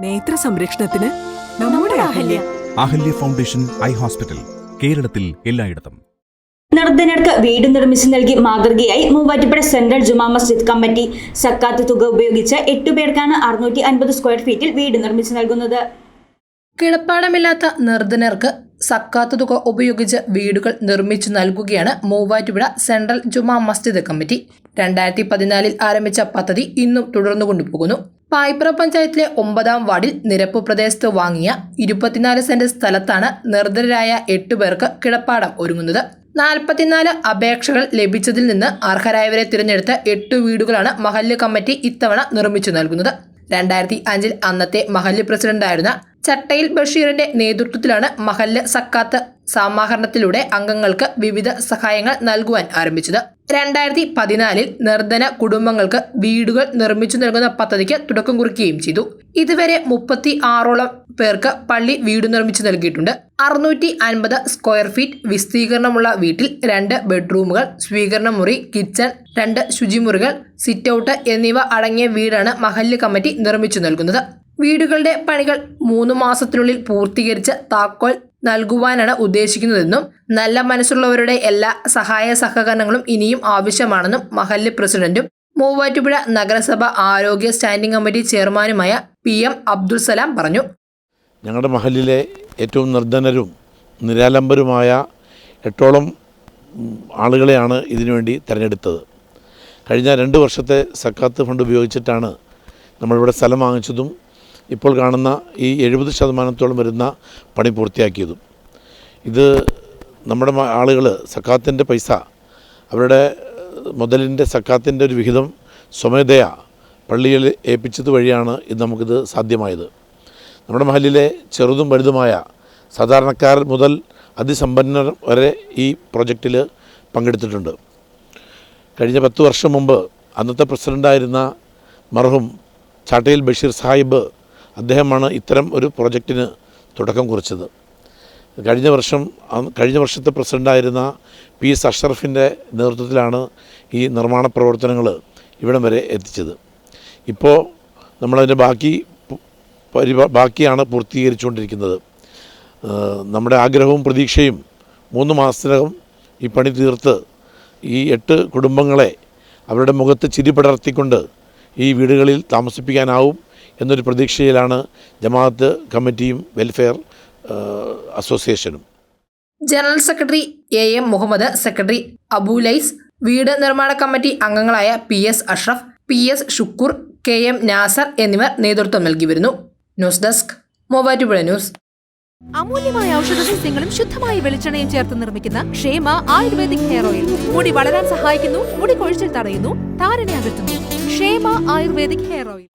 നേത്ര സംരക്ഷണത്തിന് നമ്മുടെ Ahalya. Ahalya. Foundation eye hospital കേരളത്തിൽ എല്ലായിടത്തും. നിർദ്ധനർക്ക് വീട് നിർമ്മിച്ചു നൽകി മാതൃകയായി മൂവാറ്റുപുഴ സെൻട്രൽ ജുമാ മസ്ജിദ് കമ്മിറ്റി. സക്കാത്ത് തുക ഉപയോഗിച്ച് എട്ടു പേർക്കാണ് അറുന്നൂറ്റി അൻപത് സ്ക്വയർ ഫീറ്റിൽ വീട് നിർമ്മിച്ചു നൽകുന്നത്. കിടപ്പാടമില്ലാത്ത നിർധനർക്ക് സക്കാത്ത് തുക ഉപയോഗിച്ച് വീടുകൾ നിർമ്മിച്ചു നൽകുകയാണ് മൂവാറ്റുപുഴ സെൻട്രൽ ജുമാ മസ്ജിദ് കമ്മിറ്റി. രണ്ടായിരത്തി പതിനാലിൽ ആരംഭിച്ച പദ്ധതി ഇന്നും തുടർന്നു കൊണ്ടുപോകുന്നു പായ്പ്ര പഞ്ചായത്തിലെ ഒമ്പതാം വാർഡിൽ നിരപ്പ് പ്രദേശത്ത് വാങ്ങിയ ഇരുപത്തിനാല് സെന്റ് സ്ഥലത്താണ് നിർധനരായ എട്ടു പേർക്ക് കിടപ്പാടം ഒരുങ്ങുന്നത്. നാൽപ്പത്തിനാല് അപേക്ഷകൾ ലഭിച്ചതിൽ നിന്ന് അർഹരായവരെ തിരഞ്ഞെടുത്ത എട്ട് വീടുകളാണ് മഹല്ല് കമ്മിറ്റി ഇത്തവണ നിർമ്മിച്ചു നൽകുന്നത്. രണ്ടായിരത്തി അഞ്ചിൽ അന്നത്തെ മഹല്ല് പ്രസിഡന്റായിരുന്ന ചട്ടയിൽ ബഷീറിന്റെ നേതൃത്വത്തിലാണ് മഹല്ല് സക്കാത്ത് സമാഹരണത്തിലൂടെ അംഗങ്ങൾക്ക് വിവിധ സഹായങ്ങൾ നൽകുവാൻ ആരംഭിച്ചത്. രണ്ടായിരത്തി പതിനാലിൽ നിർധന കുടുംബങ്ങൾക്ക് വീടുകൾ നിർമ്മിച്ചു നൽകുന്ന പദ്ധതിക്ക് തുടക്കം കുറിക്കുകയും ചെയ്തു. ഇതുവരെ മുപ്പത്തി ആറോളം പേർക്ക് പള്ളി വീട് നിർമ്മിച്ചു നൽകിയിട്ടുണ്ട്. അറുന്നൂറ്റി അൻപത് സ്ക്വയർ ഫീറ്റ് വിസ്തീർണമുള്ള വീട്ടിൽ രണ്ട് ബെഡ്റൂമുകൾ സ്വീകരണ മുറി കിച്ചൺ രണ്ട് ശുചിമുറികൾ സിറ്റൗട്ട് എന്നിവ അടങ്ങിയ വീടാണ് മഹല്ല് കമ്മിറ്റി നിർമ്മിച്ചു നൽകുന്നത്. വീടുകളുടെ പണികൾ മൂന്ന് മാസത്തിനുള്ളിൽ പൂർത്തീകരിച്ച് താക്കോൽ നൽകുവാനാണ് ഉദ്ദേശിക്കുന്നതെന്നും നല്ല മനസ്സുള്ളവരുടെ എല്ലാ സഹായ സഹകരണങ്ങളും ഇനിയും ആവശ്യമാണെന്നും മഹല്ല് പ്രസിഡന്റും മൂവാറ്റുപുഴ നഗരസഭ ആരോഗ്യ സ്റ്റാൻഡിംഗ് കമ്മിറ്റി ചെയർമാനുമായ പി എം അബ്ദുൽ സലാം പറഞ്ഞു. ഞങ്ങളുടെ മഹലിലെ ഏറ്റവും നിർധനരും നിരാലംബരുമായ എട്ടോളം ആളുകളെയാണ് ഇതിനുവേണ്ടി തിരഞ്ഞെടുത്തത്. കഴിഞ്ഞ രണ്ട് വർഷത്തെ സക്കാത്ത് ഫണ്ട് ഉപയോഗിച്ചിട്ടാണ് നമ്മളിവിടെ സ്ഥലം വാങ്ങിച്ചതും ഇപ്പോൾ കാണുന്ന ഈ എഴുപത് ശതമാനത്തോളം വരുന്ന പണി പൂർത്തിയാക്കിയതും. ഇത് നമ്മുടെ ആളുകൾ സക്കാത്തിന്റെ പൈസ അവരുടെ മുതലിന്റെ സക്കാത്തിന്റെ ഒരു വിഹിതം സ്വമേധയാ പള്ളിയിൽ ഏൽപ്പിച്ചത് വഴിയാണ് ഇത് നമുക്കിത് സാധ്യമായത്. നമ്മുടെ മഹലിലെ ചെറുതും വലുതുമായ സാധാരണക്കാർ മുതൽ അതിസമ്പന്നർ വരെ ഈ പ്രൊജക്റ്റിൽ പങ്കെടുത്തിട്ടുണ്ട്. കഴിഞ്ഞ പത്ത് വർഷം മുമ്പ് അന്നത്തെ പ്രസിഡന്റായിരുന്ന മർഹും ചാട്ടയിൽ ബഷീർ സാഹിബ് അദ്ദേഹമാണ് ഇത്തരം ഒരു പ്രൊജക്റ്റിന് തുടക്കം കുറിച്ചത്. കഴിഞ്ഞ വർഷം കഴിഞ്ഞ വർഷത്തെ പ്രസിഡന്റായിരുന്ന പി എസ് അഷറഫിന്റെ നേതൃത്വത്തിലാണ് ഈ നിർമ്മാണ പ്രവർത്തനങ്ങൾ ഇവിടം വരെ എത്തിച്ചത്. ഇപ്പോൾ നമ്മളതിന്റെ ബാക്കി പരിപാ ബാക്കിയാണ് പൂർത്തീകരിച്ചുകൊണ്ടിരിക്കുന്നത്. നമ്മുടെ ആഗ്രഹവും പ്രതീക്ഷയും മൂന്ന് മാസത്തിനകം ഈ പണി തീർത്ത് ഈ എട്ട് കുടുംബങ്ങളെ അവരുടെ മുഖത്ത് ചിരി പടർത്തിക്കൊണ്ട് ഈ വീടുകളിൽ താമസിപ്പിക്കാനാവും. എന്നൊരു പ്രതീക്ഷയിലാണ് ജമാഅത്ത് കമ്മിറ്റിയും വെൽഫെയർ അസോസിയേഷനും. General secretary A M Muhammad secretary Abulais വീട് നിർമ്മാണ കമ്മിറ്റി അംഗങ്ങളായ P S Ashraf P S Shukoor K M Nasar എന്നിവർ നേതൃത്വം നൽകി വരുന്നു ന്യൂസ് ഡെസ്ക് മൂവാറ്റുപുഴ ന്യൂസ്. അമൂല്യമായ ഔഷധ സസ്യങ്ങളും ശുദ്ധമായ വെളിച്ചെണ്ണയും ചേർത്ത് നിർമ്മിക്കുന്ന ക്ഷേമ ആയുർവേദിക് ഹെയർ ഓയിൽ. മുടി വളരാൻ സഹായിക്കുന്നു മുടി കൊഴിച്ചിൽ തടയുന്നു താരനെ അകറ്റുന്നു. ക്ഷേമ ആയുർവേദിക് ഹെയർ ഓയിൽ.